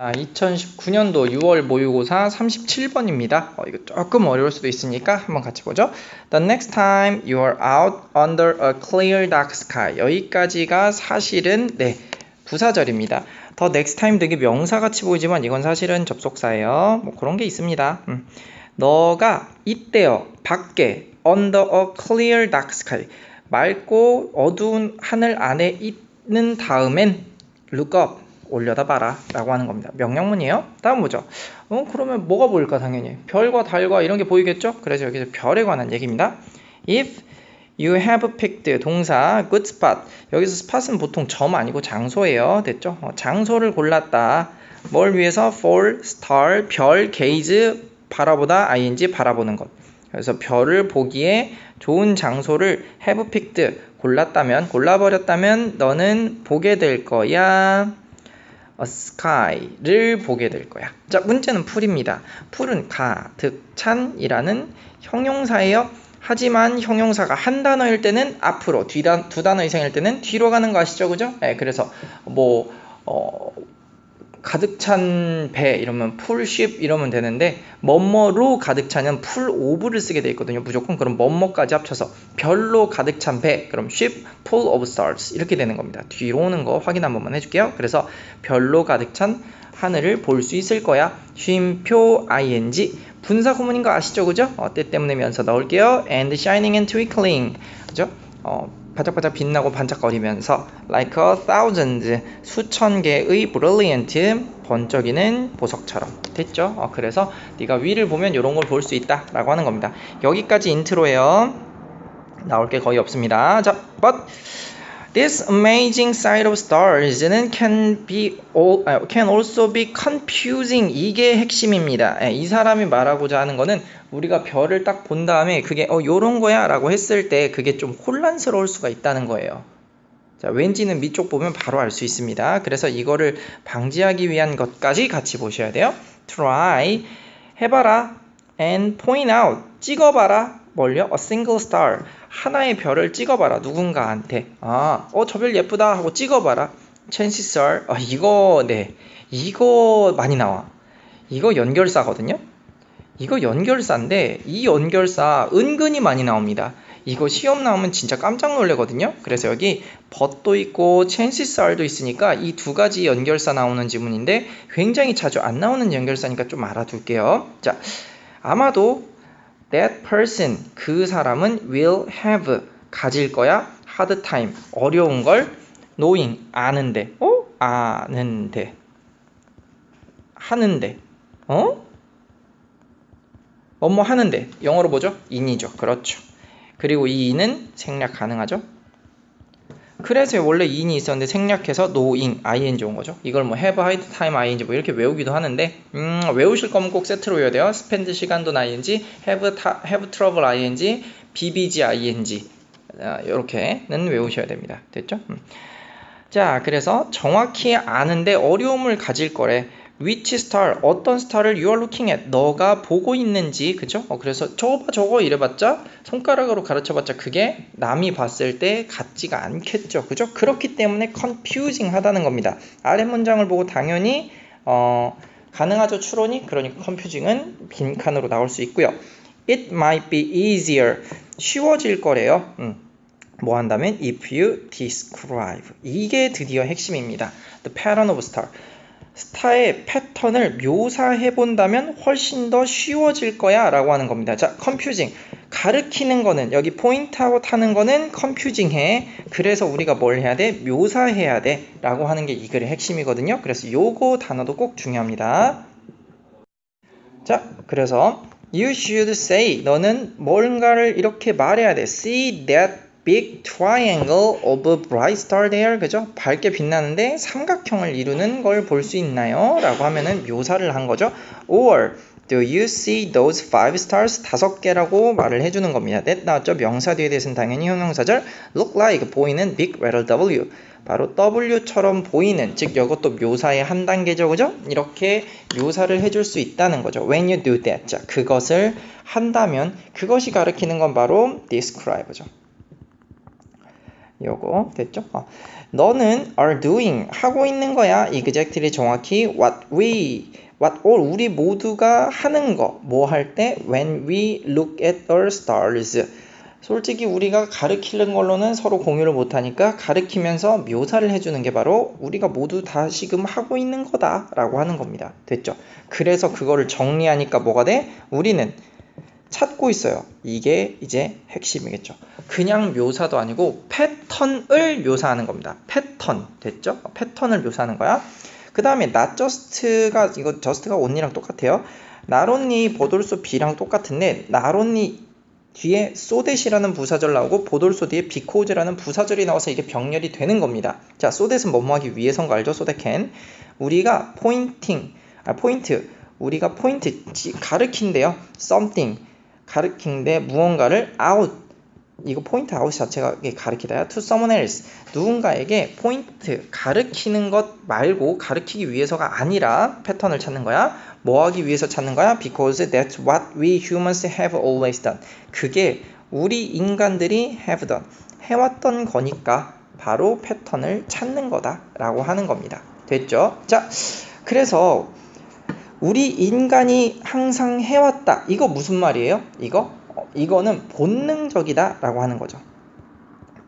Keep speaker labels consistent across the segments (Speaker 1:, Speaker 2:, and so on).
Speaker 1: 자, 2019년도 6월 모의고사 37번입니다. 어, 이거 조금 어려울 수도 있으니까 한번 같이 보죠. The next time you are out under a clear dark sky. 여기까지가 사실은 네 부사절입니다. The next time 되게 명사같이 보이지만 이건 사실은 접속사예요. 뭐 그런 게 있습니다. 음. 너가 이때요 밖에 under a clear dark sky 맑고 어두운 하늘 안에 있는 다음엔 look up 올려다봐라 라고 하는 겁니다. 명령문이에요. 다음 보죠. 어, 그러면 뭐가 보일까 당연히 별과 달과 이런 게 보이겠죠? 그래서 여기서 별에 관한 얘기입니다. If you have picked 동사 good spot 여기서 spot은 보통 점 아니고 장소예요. 됐죠? 어, 장소를 골랐다. 뭘 위해서 for star 별 gaze 바라보다 ing 바라보는 것. 그래서 별을 보기에 좋은 장소를 have picked 골랐다면 골라버렸다면 너는 보게 될 거야. Sky를 보게 될 거야. 자, 문제는 풀입니다. 풀은 가득 찬이라는 형용사예요. 하지만 형용사가 한 단어일 때는 앞으로, 뒤다, 두 단어 이상일 때는 뒤로 가는 거 아시죠? 그죠? 네, 그래서 뭐 어, 가득 찬 배 이러면 풀쉽 이러면 되는데 뭐뭐로 가득 차는 풀 오브를 쓰게 돼 있거든요. 무조건 그럼 뭐뭐까지 합쳐서 별로 가득 찬 배 그럼 ship full of stars 이렇게 되는 겁니다. 뒤로 오는 거 확인 한 번만 해줄게요. 그래서 별로 가득 찬 하늘을 볼 수 있을 거야. 쉼표 ing 분사 구문인 거 아시죠? 그죠? 어, 때 때문에 면서 넣을게요. and shining and twinkling 그죠? 어, 반짝반짝 빛나고 반짝거리면서 like a thousand 수천 개의 brilliant 번쩍이는 보석처럼 됐죠? 어, 그래서 네가 위를 보면 이런 걸 볼 수 있다라고 하는 겁니다. 여기까지 인트로예요. 나올 게 거의 없습니다. 자, but This amazing sight of stars는 can be can also be confusing. 이게 핵심입니다. 이 사람이 말하고자 하는 거는 우리가 별을 딱 본 다음에 그게 어 요런 거야라고 했을 때 그게 좀 혼란스러울 수가 있다는 거예요. 자, 왠지는 밑쪽 보면 바로 알 수 있습니다. 그래서 이거를 방지하기 위한 것까지 같이 보셔야 돼요. Try 해봐라 and point out 찍어봐라 뭘요? A single star. 하나의 별을 찍어봐라 누군가한테. 아, 어 저 별 예쁘다 하고 찍어봐라. Chances are 아, 이거 네. 이거 많이 나와. 이거 연결사거든요? 이거 연결사인데 이 연결사 은근히 많이 나옵니다. 이거 시험 나오면 진짜 깜짝 놀래거든요? 그래서 여기 but도 있고 chances are도 있으니까 이 두 가지 연결사 나오는 지문인데 굉장히 자주 안 나오는 연결사니까 좀 알아둘게요. 자 아마도 that person 그 사람은 will have 가질 거야 hard time 어려운 걸 knowing 아는데 어? 아는데 하는데 어? 뭐뭐 하는데 영어로 뭐죠? in이죠. 그렇죠. 그리고 이 in은 생략 가능하죠 그래서 원래 in이 있었는데 생략해서 knowing ing 온 거죠. 이걸 뭐 have, hide, time, ing 뭐 이렇게 외우기도 하는데 음, 외우실 거면 꼭 세트로 외워야 돼요. spend 시간도 ing, have, ta, have trouble ing, bbg ing 아, 이렇게는 외우셔야 됩니다. 됐죠? 음. 자, 그래서 정확히 아는데 어려움을 가질 거래. Which star 어떤 스타를 you are looking at 너가 보고 있는지 그죠? 어, 그래서 저거 봐 저거 이래봤자 손가락으로 가르쳐봤자 그게 남이 봤을 때 같지가 않겠죠. 그죠? 그렇기 때문에 confusing 하다는 겁니다. 아래 문장을 보고 당연히 어, 가능하죠 추론이? 그러니까 confusing은 빈칸으로 나올 수 있고요. It might be easier. 쉬워질 거래요. 음. 뭐 한다면 if you describe. 이게 드디어 핵심입니다. The pattern of star 스타의 패턴을 묘사해 본다면 훨씬 더 쉬워질 거야 라고 하는 겁니다. 자, 컴퓨징. 가르키는 거는 여기 포인트하고 타는 거는 컴퓨징 해. 그래서 우리가 뭘 해야 돼? 묘사해야 돼. 라고 하는 게 이 글의 핵심이거든요. 그래서 요거 단어도 꼭 중요합니다. 자, 그래서 you should say 너는 뭔가를 이렇게 말해야 돼. see that big triangle of bright star there 그죠? 밝게 빛나는데 삼각형을 이루는 걸 볼 수 있나요? 라고 하면은 묘사를 한 거죠. or do you see those five stars 다섯 개라고 말을 해주는 겁니다. that 나왔죠? 명사 뒤에 대해서는 당연히 형용사절 look like 보이는 big letter W 바로 W처럼 보이는 즉 이것도 묘사의 한 단계죠 그죠? 이렇게 묘사를 해줄 수 있다는 거죠 when you do that 자 그것을 한다면 그것이 가리키는 건 바로 describe죠 요거 됐죠? 어. 너는 are doing 하고 있는 거야. exactly 정확히 what we what all 우리 모두가 하는 거 뭐 할 때 when we look at the stars 솔직히 우리가 가르치는 걸로는 서로 공유를 못하니까 가르치면서 묘사를 해주는 게 바로 우리가 모두 다시금 하고 있는 거다라고 하는 겁니다. 됐죠? 그래서 그거를 정리하니까 뭐가 돼? 우리는 찾고 있어요. 이게 이제 핵심이겠죠. 그냥 묘사도 아니고 패턴을 묘사하는 겁니다. 패턴 됐죠? 패턴을 묘사하는 거야. 그 다음에 not just가 이거 just가 only랑 똑같아요. not only 보돌소 B랑 똑같은데 not only 뒤에 so that이라는 부사절 나오고 보돌소 뒤에 because라는 부사절이 나와서 이게 병렬이 되는 겁니다. 자, so that은 뭐뭐 하기 위해서인 거 알죠? so that can 우리가 pointing 아 포인트 우리가 포인트 가르킨대요. something 가르킨데 무언가를 out. 이거 포인트 아웃 자체가 가르키다야? to someone else. 누군가에게 포인트 가르키는 것 말고 가르키기 위해서가 아니라 패턴을 찾는 거야? 뭐 하기 위해서 찾는 거야? because that's what we humans have always done. 그게 우리 인간들이 have done 해왔던 거니까 바로 패턴을 찾는 거다 라고 하는 겁니다. 됐죠? 자 그래서 우리 인간이 항상 해왔다. 이거 무슨 말이에요? 이거? 어, 이거는 본능적이다 라고 하는 거죠.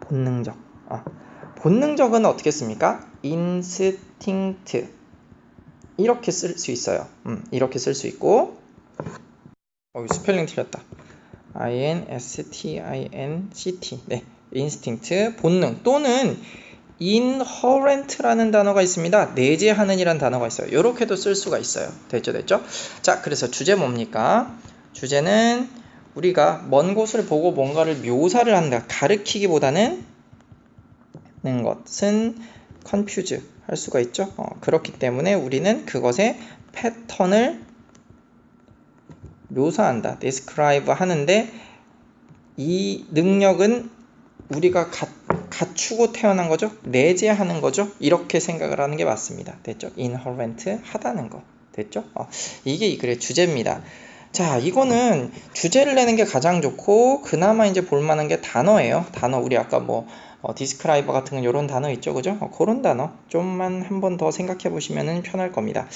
Speaker 1: 본능적. 어. 본능적은 어떻게 씁니까? instinct. 이렇게 쓸 수 있어요. 음, 이렇게 쓸 수 있고. 어, 스펠링 틀렸다. i-n-s-t-i-n-c-t. 네. instinct, 본능 또는 inherent라는 단어가 있습니다. 내재하는이란 단어가 있어요. 이렇게도 쓸 수가 있어요. 됐죠, 됐죠? 자, 그래서 주제 뭡니까? 주제는 우리가 먼 곳을 보고 뭔가를 묘사를 한다. 가르키기보다는 는 것은 confuse 할 수가 있죠. 어, 그렇기 때문에 우리는 그것의 패턴을 묘사한다. describe 하는데 이 능력은 우리가 가, 갖추고 태어난 거죠. 내재하는 거죠. 이렇게 생각을 하는 게 맞습니다. 됐죠? inherent 하다는 거. 됐죠? 어, 이게 그래 주제입니다. 자, 이거는 주제를 내는 게 가장 좋고 그나마 이제 볼 만한 게 단어예요. 단어 우리 아까 뭐 어, 디스크라이버 같은 이런 단어 있죠, 그죠? 어, 그런 단어 좀만 한 번 더 생각해 보시면 편할 겁니다.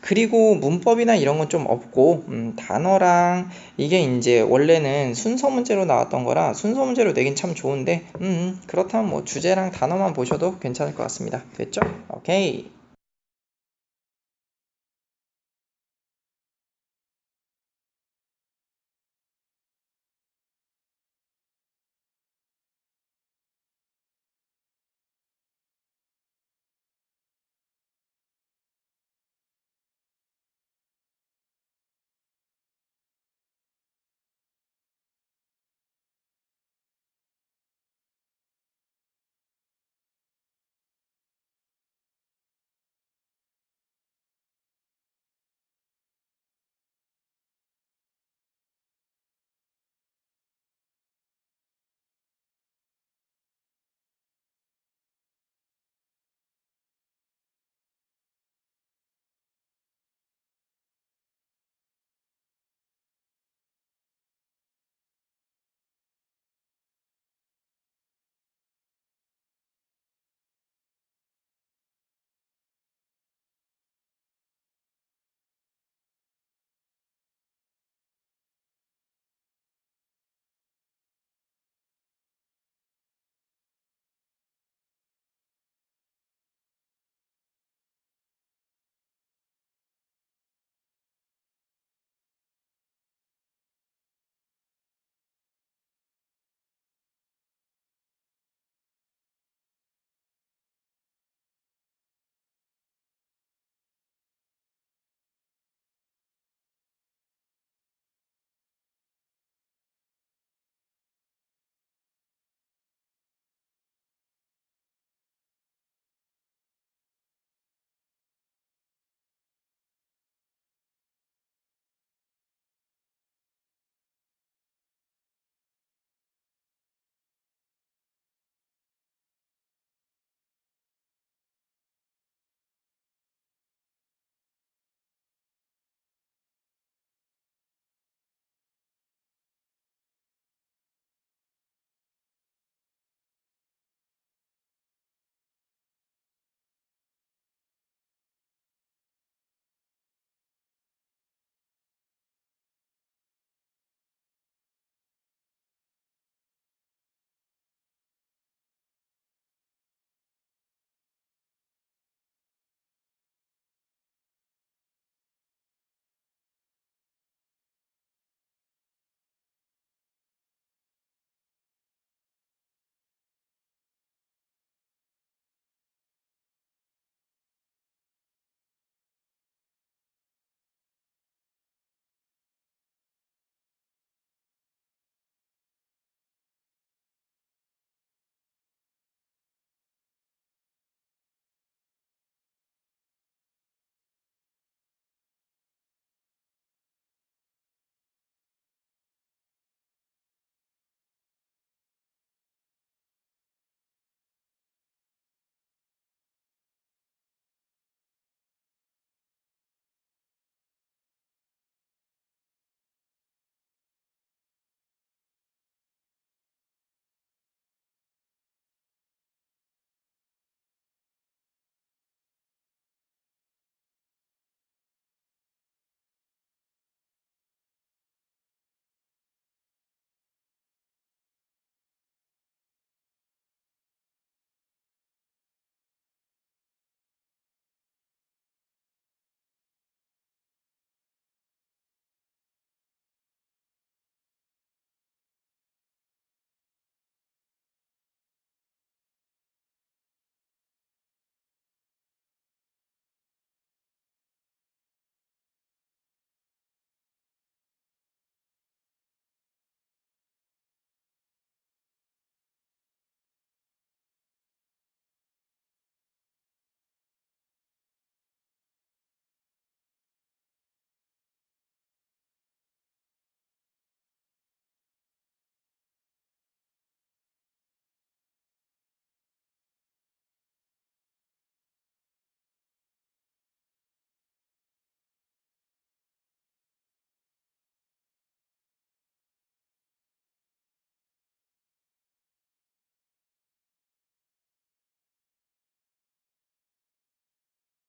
Speaker 1: 그리고 문법이나 이런 건 좀 없고 음, 단어랑 이게 이제 원래는 순서 문제로 나왔던 거라 순서 문제로 내긴 참 좋은데 음, 그렇다면 뭐 주제랑 단어만 보셔도 괜찮을 것 같습니다. 됐죠? 오케이.